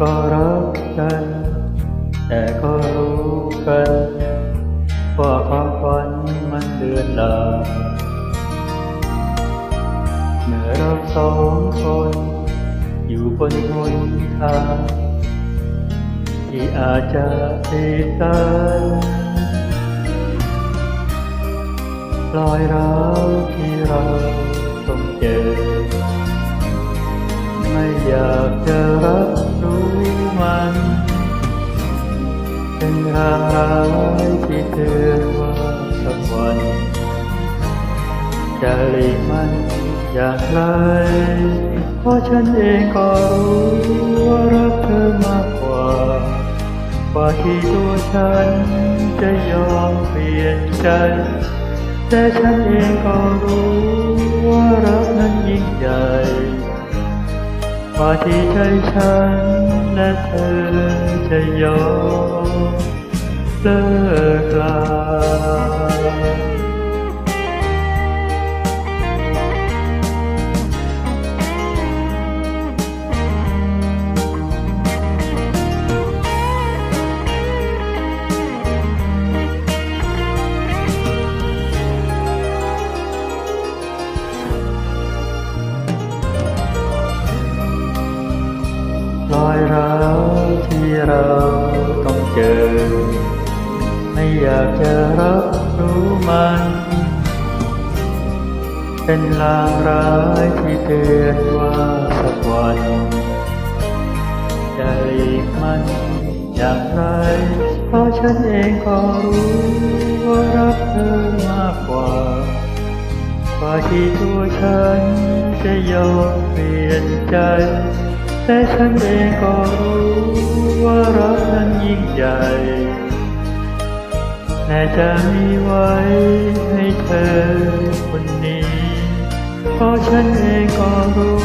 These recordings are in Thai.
ก็รักกัน แต่ก็รู้กันว่าความฝันมันเดือนลาเมื่อเราสองคน อยู่บนหนทางที่อาจจะติดกันรอยร้าวที่เราต้องเจอ ไม่อยากจะ เป็นรางร้ายที่เตือนว่าสักวันจะหลีกมันอย่างไร เพราะฉันเองก็รู้ว่ารักเธอมากกว่า กว่าที่ตัวฉันจะยอมเปลี่ยนใจ แต่ฉันเองก็รู้ว่ารักนั้นยิ่งใหญ่กว่าที่ใจฉันและเธอจะยอม เลิกลารอยร้าวที่เรา อยากจะรับรู้มัน เป็นลางร้ายที่เตือนว่าสักวันจะหลีกมันอย่างไร เพราะฉันเองก็รู้ว่ารักเธอมากกว่า กว่าที่ตัวฉันจะยอมเปลี่ยนใจแต่ฉันเองก็รู้ว่ารักนั้นยิ่งใหญ่ แน่จะมีไว้ให้เธอคนนี้เพราะฉันเองก็รู้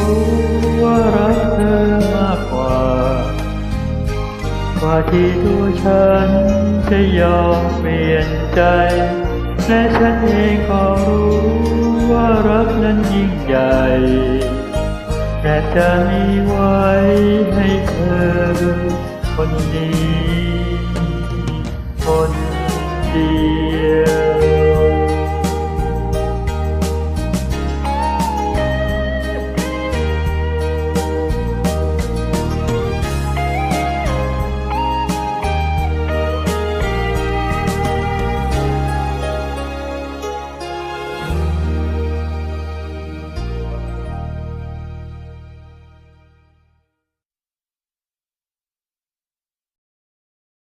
ว่ารักเธอมากกว่า กว่าที่ตัวฉันจะยอมเปลี่ยนใจและฉันเองก็รู้ว่ารักนั้นยิ่งใหญ่แต่จะมีไว้ให้เธอคนนี้